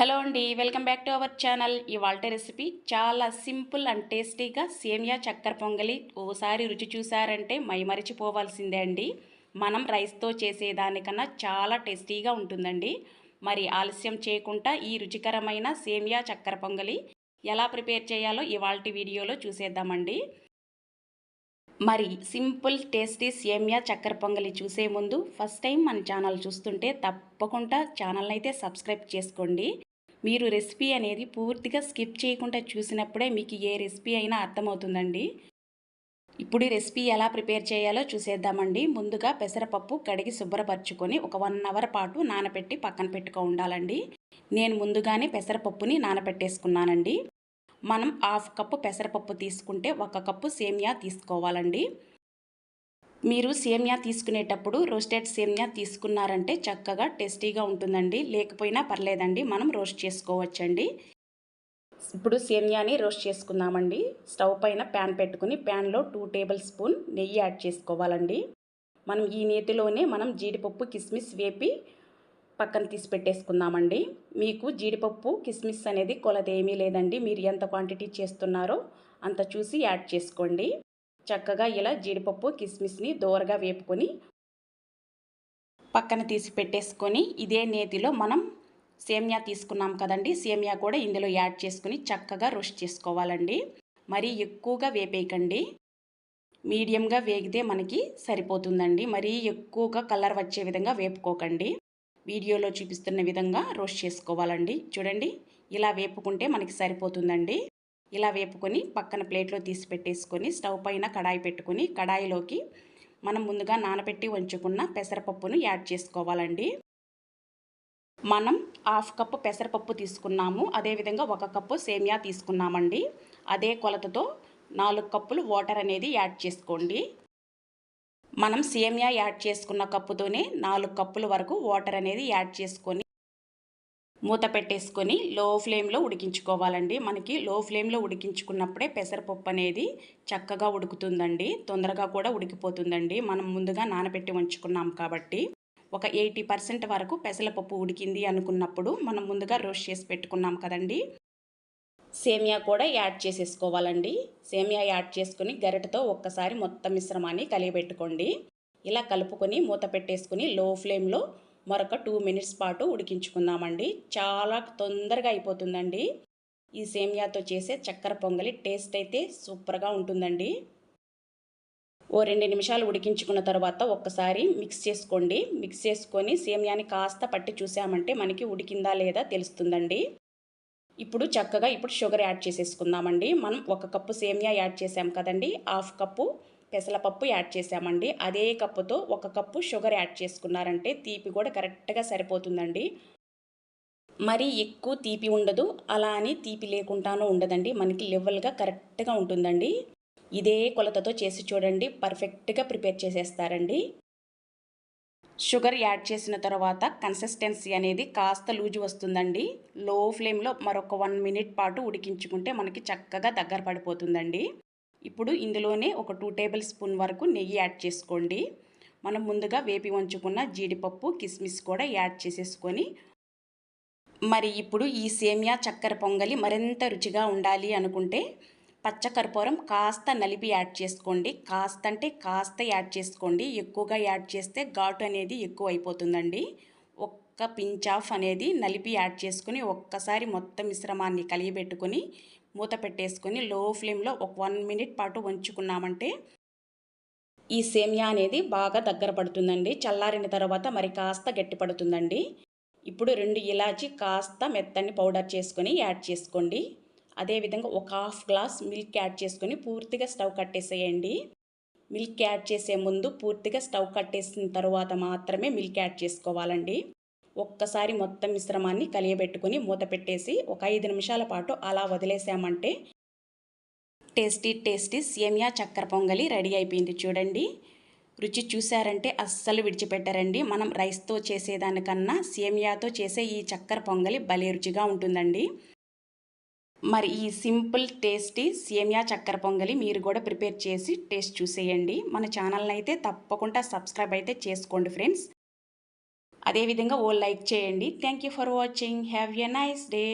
Hello అండి welcome back to our channel. ఇవాళ recipe చాలా సింపుల్ అండ్ టేస్టీగా సేమియా చక్కెర పొంగలి ఓసారి రుచి చూసారంటే మైమరిచిపోవాల్సిందే అండి. మనం రైస్తో చేసేదానికన్నా చాలా టేస్టీగా ఉంటుందండి. మరి ఆలస్యం చేయకుండా ఈ రుచికరమైన సేమియా చక్కెర పొంగలి ఎలా ప్రిపేర్ చేయాలో ఇవాళ వీడియోలో చూసేద్దామండి. మరి సింపుల్ టేస్టీ సేమియా చక్కెర పొంగలి చూసే ముందు ఫస్ట్ టైం మన ఛానల్ చూస్తుంటే తప్పకుండా ఛానల్ని అయితే సబ్స్క్రైబ్ చేసుకోండి. మీరు రెసిపీ అనేది పూర్తిగా స్కిప్ చేయకుండా చూసినప్పుడే మీకు ఏ రెసిపీ అయినా అర్థమవుతుందండి. ఇప్పుడు రెసిపీ ఎలా ప్రిపేర్ చేయాలో చూసేద్దామండి. ముందుగా పెసరపప్పు కడిగి శుభ్రపరచుకొని ఒక వన్ అవర్ పాటు నానబెట్టి పక్కన పెట్టుకో ఉండాలండి. నేను ముందుగానే పెసరపప్పుని నానబెట్టేసుకున్నానండి. మనం హాఫ్ కప్పు పెసరపప్పు తీసుకుంటే ఒక కప్పు సేమియా తీసుకోవాలండి. మీరు సేమ్యా తీసుకునేటప్పుడు రోస్టెడ్ సేమ్యా తీసుకున్నారంటే చక్కగా టేస్టీగా ఉంటుందండి. లేకపోయినా పర్లేదండి. మనం రోస్ట్ చేసుకోవచ్చండి. ఇప్పుడు సేమ్యాని రోస్ట్ చేసుకుందామండి. స్టవ్ పైన ప్యాన్ పెట్టుకుని ప్యాన్లో టూ టేబుల్ స్పూన్ నెయ్యి యాడ్ చేసుకోవాలండి. మనం ఈ నేతిలోనే మనం జీడిపప్పు కిస్మిస్ వేపి పక్కన తీసి పెట్టేసుకుందామండి. మీకు జీడిపప్పు కిస్మిస్ అనేది కొలత ఏమీ లేదండి. మీరు ఎంత క్వాంటిటీ చేస్తున్నారో అంత చూసి యాడ్ చేసుకోండి. చక్కగా ఇలా జీడిపప్పు కిస్మిస్ని దోరగా వేపుకొని పక్కన తీసి పెట్టేసుకొని ఇదే నేతిలో మనం సేమియా తీసుకున్నాం కదండి. సేమియా కూడా ఇందులో యాడ్ చేసుకుని చక్కగా రోస్ట్ చేసుకోవాలండి. మరీ ఎక్కువగా వేపేయకండి. మీడియంగా వేగితే మనకి సరిపోతుందండి. మరీ ఎక్కువగా కలర్ వచ్చే విధంగా వేపుకోకండి. వీడియోలో చూపిస్తున్న విధంగా రోస్ట్ చేసుకోవాలండి. చూడండి ఇలా వేపుకుంటే మనకి సరిపోతుందండి. ఇలా వేపుకొని పక్కన ప్లేట్లో తీసి పెట్టేసుకొని స్టవ్ పైన కడాయి పెట్టుకొని కడాయిలోకి మనం ముందుగా నానబెట్టి ఉంచుకున్న పెసరపప్పును యాడ్ చేసుకోవాలండి. మనం హాఫ్ కప్పు పెసరపప్పు తీసుకున్నాము. అదేవిధంగా ఒక కప్పు సేమియా తీసుకున్నామండి. అదే కొలతతో నాలుగు కప్పులు వాటర్ అనేది యాడ్ చేసుకోండి. మనం సేమియా యాడ్ చేసుకున్న కప్పుతోనే నాలుగు కప్పుల వరకు వాటర్ అనేది యాడ్ చేసుకొని మూత పెట్టేసుకొని లో ఫ్లేమ్లో ఉడికించుకోవాలండి. మనకి లో ఫ్లేమ్లో ఉడికించుకున్నప్పుడే పెసరపప్పు అనేది చక్కగా ఉడుకుతుందండి. తొందరగా కూడా ఉడికిపోతుందండి. మనం ముందుగా నానబెట్టి ఉంచుకున్నాం కాబట్టి. ఒక ఎయిటీ పర్సెంట్ వరకు పెసరపప్పు ఉడికింది అనుకున్నప్పుడు మనం ముందుగా రోస్ట్ చేసి పెట్టుకున్నాం కదండి. సేమియా కూడా యాడ్ చేసేసుకోవాలండి. సేమియా యాడ్ చేసుకుని గరిటతో ఒక్కసారి మొత్తం మిశ్రమాన్ని కలియబెట్టుకోండి. ఇలా కలుపుకొని మూత పెట్టేసుకుని లో ఫ్లేమ్లో మరొక టూ మినిట్స్ పాటు ఉడికించుకుందామండి. చాలా తొందరగా అయిపోతుందండి. ఈ సేమియాతో చేసే చక్కెర పొంగలి టేస్ట్ అయితే సూపర్గా ఉంటుందండి. ఓ రెండు నిమిషాలు ఉడికించుకున్న తర్వాత ఒక్కసారి మిక్స్ చేసుకోండి. మిక్స్ చేసుకొని సేమియాని కాస్త పట్టి చూసామంటే మనకి ఉడికిందా లేదా తెలుస్తుందండి. ఇప్పుడు చక్కగా ఇప్పుడు షుగర్ యాడ్ చేసేసుకుందామండి. మనం ఒక కప్పు సేమియా యాడ్ చేసాం కదండి. హాఫ్ కప్పు పెసలపప్పు యాడ్ చేసామండి అదే కప్పుతో ఒక కప్పు షుగర్ యాడ్ చేసుకున్నారంటే తీపి కూడా కరెక్ట్గా సరిపోతుందండి. మరి ఎక్కువ తీపి ఉండదు అలా అని తీపి లేకుండానూ ఉండదండి. మనకి లెవెల్గా కరెక్ట్గా ఉంటుందండి. ఇదే కొలతతో చేసి చూడండి పర్ఫెక్ట్గా ప్రిపేర్ చేసేస్తారండి. షుగర్ యాడ్ చేసిన తర్వాత కన్సిస్టెన్సీ అనేది కాస్త లూజు వస్తుందండి. లో ఫ్లేమ్లో మరొక వన్ మినిట్ పాటు ఉడికించుకుంటే మనకి చక్కగా దగ్గర పడిపోతుందండి. ఇప్పుడు ఇందులోనే ఒక టూ టేబుల్ స్పూన్ వరకు నెయ్యి యాడ్ చేసుకోండి. మనం ముందుగా వేపి ఉంచుకున్న జీడిపప్పు కిస్మిస్ కూడా యాడ్ చేసేసుకొని మరి ఇప్పుడు ఈ సేమియా చక్కెర పొంగలి మరింత రుచిగా ఉండాలి అనుకుంటే పచ్చకర్పూరం కాస్త నలిపి యాడ్ చేసుకోండి. కాస్త అంటే కాస్త యాడ్ చేసుకోండి. ఎక్కువగా యాడ్ చేస్తే ఘాటు అనేది ఎక్కువ అయిపోతుందండి. ఒక్క పించ్ ఆఫ్ అనేది నలిపి యాడ్ చేసుకుని ఒక్కసారి మొత్తం మిశ్రమాన్ని కలియబెట్టుకొని మూత పెట్టేసుకొని లో ఫ్లేమ్లో ఒక వన్ మినిట్ పాటు ఉంచుకున్నామంటే ఈ సేమియా అనేది బాగా దగ్గర పడుతుందండి. చల్లారిన తర్వాత మరి కాస్త గట్టి పడుతుందండి. ఇప్పుడు రెండు ఇలాచి కాస్త మెత్తని పౌడర్ చేసుకొని యాడ్ చేసుకోండి. అదేవిధంగా ఒక హాఫ్ గ్లాస్ మిల్క్ యాడ్ చేసుకొని పూర్తిగా స్టవ్ కట్టేసేయండి. మిల్క్ యాడ్ చేసే ముందు పూర్తిగా స్టవ్ కట్టేసిన తర్వాత మాత్రమే మిల్క్ యాడ్ చేసుకోవాలండి. ఒక్కసారి మొత్తం మిశ్రమాన్ని కలియబెట్టుకుని మూత పెట్టేసి ఒక ఐదు నిమిషాల పాటు అలా వదిలేసామంటే టేస్టీ టేస్టీ సేమియా చక్కెర పొంగలి రెడీ అయిపోయింది చూడండి. రుచి చూశారంటే అస్సలు విడిచిపెట్టారండి. మనం రైస్తో చేసేదానికన్నా సేమియాతో చేసే ఈ చక్కెర పొంగలి భలే రుచిగా ఉంటుందండి. మరి ఈ సింపుల్ టేస్టీ సేమియా చక్కెర పొంగలి మీరు కూడా ప్రిపేర్ చేసి టేస్ట్ చూసేయండి. మన ఛానల్ని అయితే తప్పకుండా సబ్స్క్రైబ్ అయితే చేసుకోండి ఫ్రెండ్స్. అదేవిధంగా ఓ లైక్ చేయండి. Thank you for watching have a nice day